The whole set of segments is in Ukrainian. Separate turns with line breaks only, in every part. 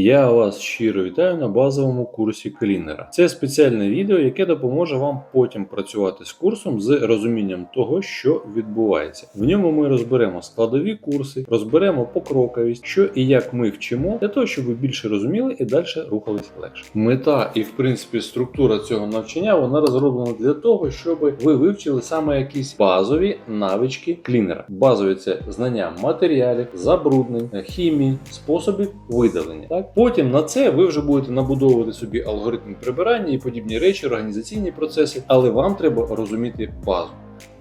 Я вас щиро вітаю на базовому курсі клінера. Це спеціальне відео, яке допоможе вам потім працювати з курсом з розумінням того, що відбувається. В ньому ми розберемо складові курси, розберемо покроковість, що і як ми вчимо, для того, щоб ви більше розуміли і далі рухались легше. Мета і в принципі структура цього навчання вона розроблена для того, щоб ви вивчили саме якісь базові навички клінера. Базові це знання матеріалів, забруднень, хімії, способів видалення. Так потім на це ви вже будете набудовувати собі алгоритм прибирання і подібні речі, організаційні процеси, але вам треба розуміти базу.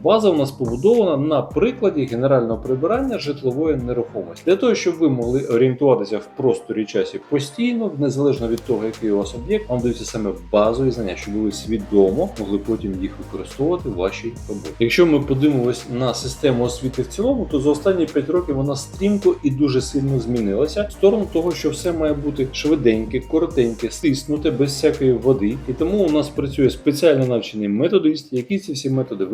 База у нас побудована на прикладі генерального прибирання житлової нерухомості для того, щоб ви могли орієнтуватися в просторі часі постійно, незалежно від того, який у вас об'єкт, вам даються саме базові знання, щоб ви свідомо могли потім їх використовувати в вашій роботі. Якщо ми подивимось на систему освіти в цілому, то за останні 5 років вона стрімко і дуже сильно змінилася в сторону того, що все має бути швиденьке, коротеньке, стиснуте, без всякої води. І тому у нас працює спеціально навчений методист, який ці всі методи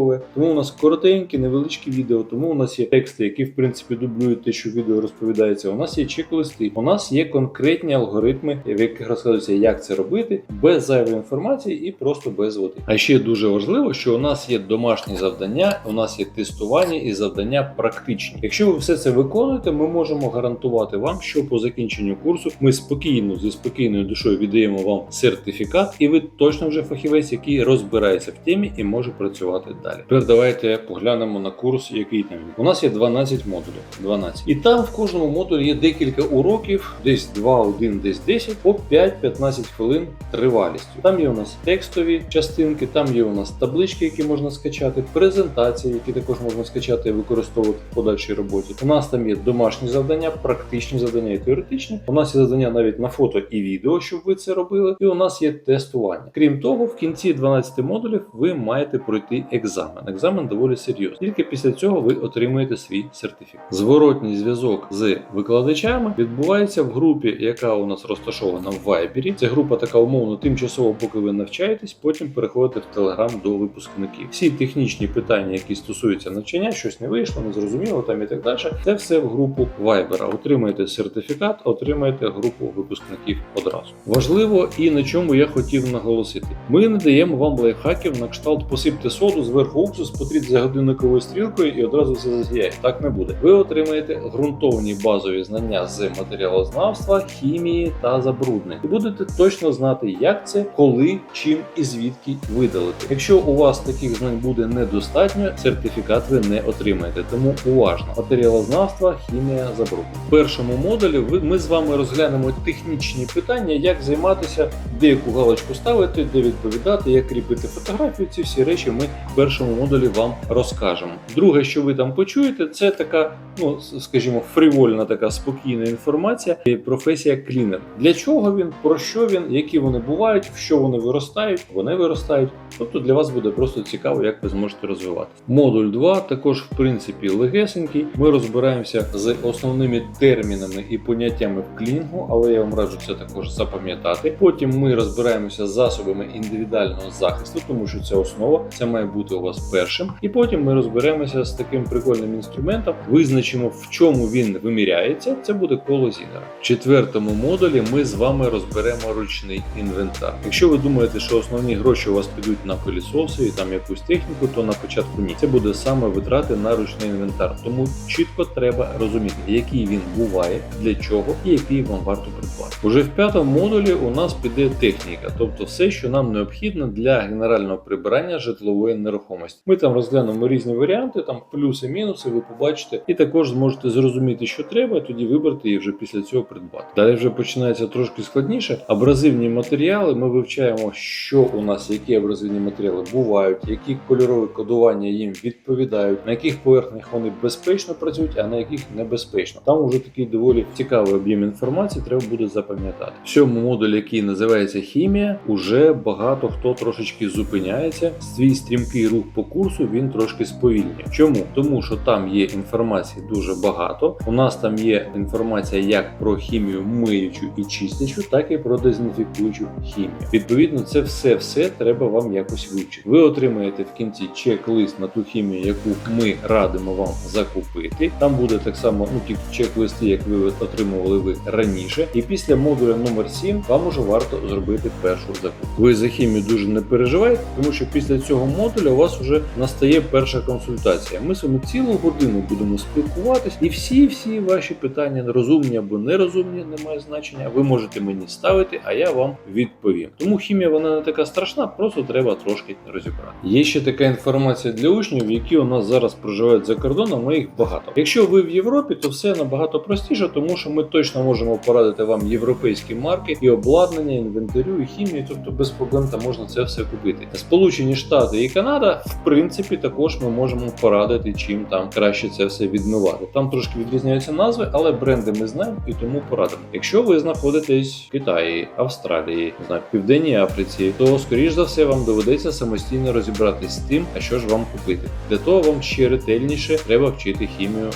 використовує. Тому у нас коротенькі, невеличкі відео, тому у нас є тексти, які в принципі дублюють те, що відео розповідається. У нас є чек-листи, у нас є конкретні алгоритми, в яких розказується, як це робити, без зайвої інформації і просто без води. А ще дуже важливо, що у нас є домашні завдання, у нас є тестування і завдання практичні. Якщо ви все це виконуєте, ми можемо гарантувати вам, що по закінченню курсу ми спокійно зі спокійною душою віддаємо вам сертифікат, і ви точно вже фахівець, який розбирається в темі і може працювати далі. Тепер давайте поглянемо на курс, який там. У нас є 12 модулів. 12. І там в кожному модулі є декілька уроків, десь 2, 1, десь 10, по 5-15 хвилин тривалістю. Там є у нас текстові частинки, там є у нас таблички, які можна скачати, презентації, які також можна скачати і використовувати в подальшій роботі. У нас там є домашні завдання, практичні завдання і теоретичні. У нас є завдання навіть на фото і відео, щоб ви це робили. І у нас є тестування. Крім того, в кінці 12 модулів ви маєте пройти екзамен. Екзамен доволі серйозний. Тільки після цього ви отримуєте свій сертифікат. Зворотній зв'язок з викладачами відбувається в групі, яка у нас розташована в Viber. Це група така умовно тимчасово, поки ви навчаєтесь, потім переходите в Telegram до випускників. Всі технічні питання, які стосуються навчання, щось не вийшло, не зрозуміло там і так далі. Це все в групу Viber. Отримаєте сертифікат, отримаєте групу випускників одразу. Важливо і на чому я хотів наголосити: ми не даємо вам лайфхаків на кшталт посипте соду зверху уксус, потріть за годинниковою стрілкою і одразу все зазіяє. Так не буде. Ви отримаєте ґрунтовні базові знання з матеріалознавства, хімії та забруднень. І будете точно знати, як це, коли, чим і звідки видалити. Якщо у вас таких знань буде недостатньо, сертифікат ви не отримаєте. Тому уважно. Матеріалознавство, хімія, забруднень. В першому модулі ми з вами розглянемо технічні питання, як займатися, де яку галочку ставити, де відповідати, як кріпити фотографію. Ці всі речі ми в першому модулі вам розкажемо. Друге, що ви там почуєте, це така, ну скажімо, фрівольна така спокійна інформація. Професія клінер. Для чого він, про що він, які вони бувають, в що вони виростають, вони виростають. Тобто для вас буде просто цікаво, як ви зможете розвиватися. Модуль 2 також, в принципі, легесенький. Ми розбираємося з основними термінами і поняттями в клінгу, але я вам раджу це також запам'ятати. Потім ми розбираємося з засобами індивідуального захисту, тому що це основа, це має бути у вас першим. І потім ми розберемося з таким прикольним інструментом, визначимо, в чому він виміряється. Це буде коло Зінера. В четвертому модулі ми з вами розберемо ручний інвентар. Якщо ви думаєте, що основні гроші у вас підуть на пилісоси і там якусь техніку, то на початку ні. Це буде саме витрати на ручний інвентар. Тому чітко треба розуміти, який він буває, для чого і який вам варто придбати. Уже в п'ятому модулі у нас піде техніка, тобто все, що нам необхідно для генерального прибирання житлової нерухомості. Ми там розглянемо різні варіанти, там плюси, мінуси, ви побачите, і також зможете зрозуміти, що треба, тоді вибрати і вже після цього придбати. Далі вже починається трошки складніше. Абразивні матеріали ми вивчаємо, що у нас, які абразивні матеріали бувають, які кольорові кодування їм відповідають, на яких поверхнях вони безпечно працюють, а на яких небезпечно. Там уже такий доволі цікавий об'єм інформації, треба буде запам'ятати. В цьому модулі, який називається хімія, уже багато хто трошечки зупиняється. Свій стрімкий рух по курсу він трошки сповільнює. Чому? Тому що там є інформації дуже багато. У нас там є інформація як про хімію миючу і чистячу, так і про дезінфікуючу хімію. Відповідно, це все все треба вам якось вивчити. Ви отримаєте в кінці чек-лист на ту хімію, яку ми радимо вам закупити. Там буде так само ну ті чек-листи, як ви отримували ви раніше. І після модуля номер 7 вам уже варто зробити першу закупку. Ви за хімію дуже не переживайте, тому що після цього модуля у вас вже настає перша консультація. Ми з вами цілу годину будемо спілкуватись, і всі всі ваші питання розумні або нерозумні, немає значення. Ви можете мені ставити, а я вам відповім. Тому хімія вона не така страшна, просто треба трошки розібрати. Є ще така інформація для учнів, які у нас зараз проживають за кордоном, а їх багато. Якщо ви в Європі, то все набагато простіше, тому що ми точно можемо порадити вам європейські марки і обладнання, інвентарю, і хімію, тобто без проблем там можна це все купити. Сполучені Штати і Канада, в принципі, також ми можемо порадити, чим там краще це все відмивати. Там трошки відрізняються назви, але бренди ми знаємо і тому порадимо. Якщо ви знаходитесь в Китаї, Австралії, не Південній Африці, то скоріш за все вам доведеться самостійно розібратись з тим, а що ж вам купити. Для того вам ще ретельніше треба вчити хімію.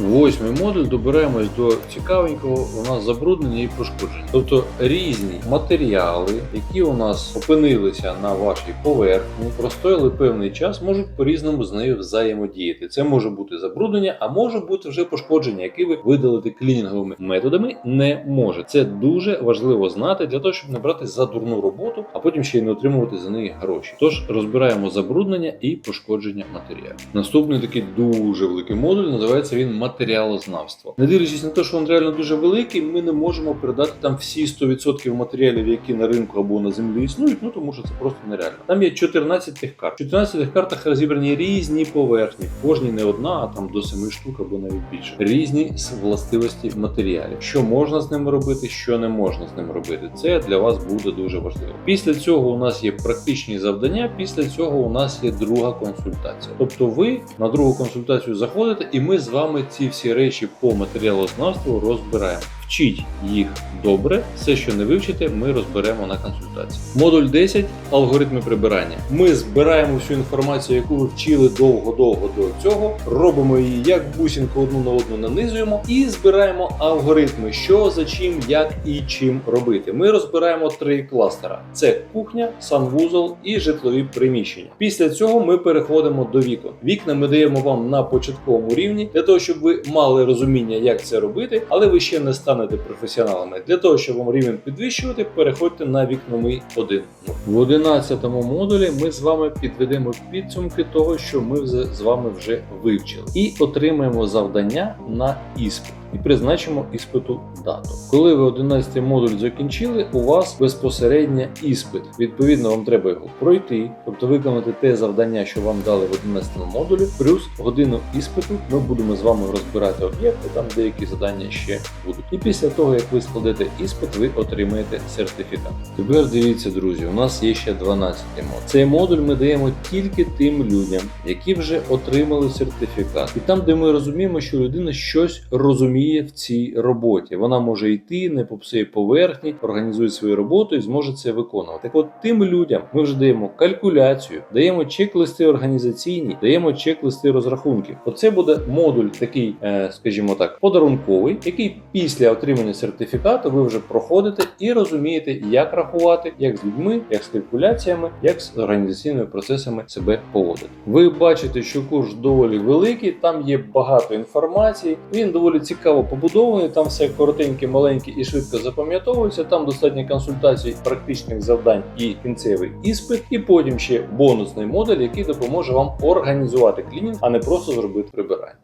Восьмий модуль добираємось до цікавенького. У нас забруднення і пошкодження, тобто різні матеріали, які у нас опинилися на вашій поверхні, простояли певний час, можуть по-різному з нею взаємодіяти. Це може бути забруднення, а може бути вже пошкодження, які ви видалити клінінговими методами не може. Це дуже важливо знати для того, щоб не брати за дурну роботу, а потім ще й не отримувати за неї гроші. Тож розбираємо забруднення і пошкодження матеріалів. Наступний такий дуже великий модуль називається він матеріалознавство. Не дивлячись на те, що він реально дуже великий, ми не можемо передати там всі 100% матеріалів, які на ринку або на землі існують, ну тому що це просто нереально. Там є 14 тих карт. В 14 тих картах розібрані різні поверхні, в кожній не одна, а там до 7 штук або навіть більше. Різні властивості матеріалів, що можна з ними робити, що не можна з ними робити. Це для вас буде дуже важливо. Після цього у нас є практичні завдання. Після цього у нас є друга консультація. Тобто, ви на другу консультацію заходите, і ми з вами ці всі речі по матеріалознавству розбираємо. Вчіть їх добре. Все, що не вивчите, ми розберемо на консультації. Модуль 10 алгоритми прибирання. Ми збираємо всю інформацію, яку ви вчили довго-довго до цього. Робимо її як бусинку одну на одну нанизуємо і збираємо алгоритми, що за чим, як і чим робити. Ми розбираємо три кластера: це кухня, санвузол і житлові приміщення. Після цього ми переходимо до вікон. Вікна ми даємо вам на початковому рівні для того, щоб ви мали розуміння, як це робити, але ви ще не станете професіоналами. Для того, щоб вам рівень підвищувати, переходьте на вікновий 1. В 11 модулі ми з вами підведемо підсумки того, що ми з вами вже вивчили, і отримаємо завдання на іспит. І призначимо іспиту дату. Коли ви 11 модуль закінчили, у вас безпосередньо іспит. Відповідно, вам треба його пройти, тобто виконати те завдання, що вам дали в 11 модулі, плюс годину іспиту ми будемо з вами розбирати об'єкти, там деякі завдання ще будуть. І після того, як ви складете іспит, ви отримаєте сертифікат. Тепер дивіться, друзі, у нас є ще 12 модуль. Цей модуль ми даємо тільки тим людям, які вже отримали сертифікат. І там, де ми розуміємо, що людина щось розуміє в цій роботі. Вона може йти не по всій поверхні, організує свою роботу і зможе це виконувати. Так от тим людям ми вже даємо калькуляцію, даємо чек-листи організаційні, даємо чек-листи розрахунків. Оце буде модуль такий, е, скажімо так, подарунковий, який після отримання сертифікату ви вже проходите і розумієте, як рахувати, як з людьми, як з калькуляціями, як з організаційними процесами себе поводити. Ви бачите, що курс доволі великий, там є багато інформації. Він доволі цікаво побудований. Там все коротеньке, маленьке і швидко запам'ятовується. Там достатньо консультацій, практичних завдань і кінцевий іспит. І потім ще бонусний модуль, який допоможе вам організувати клінінг, а не просто зробити прибирання.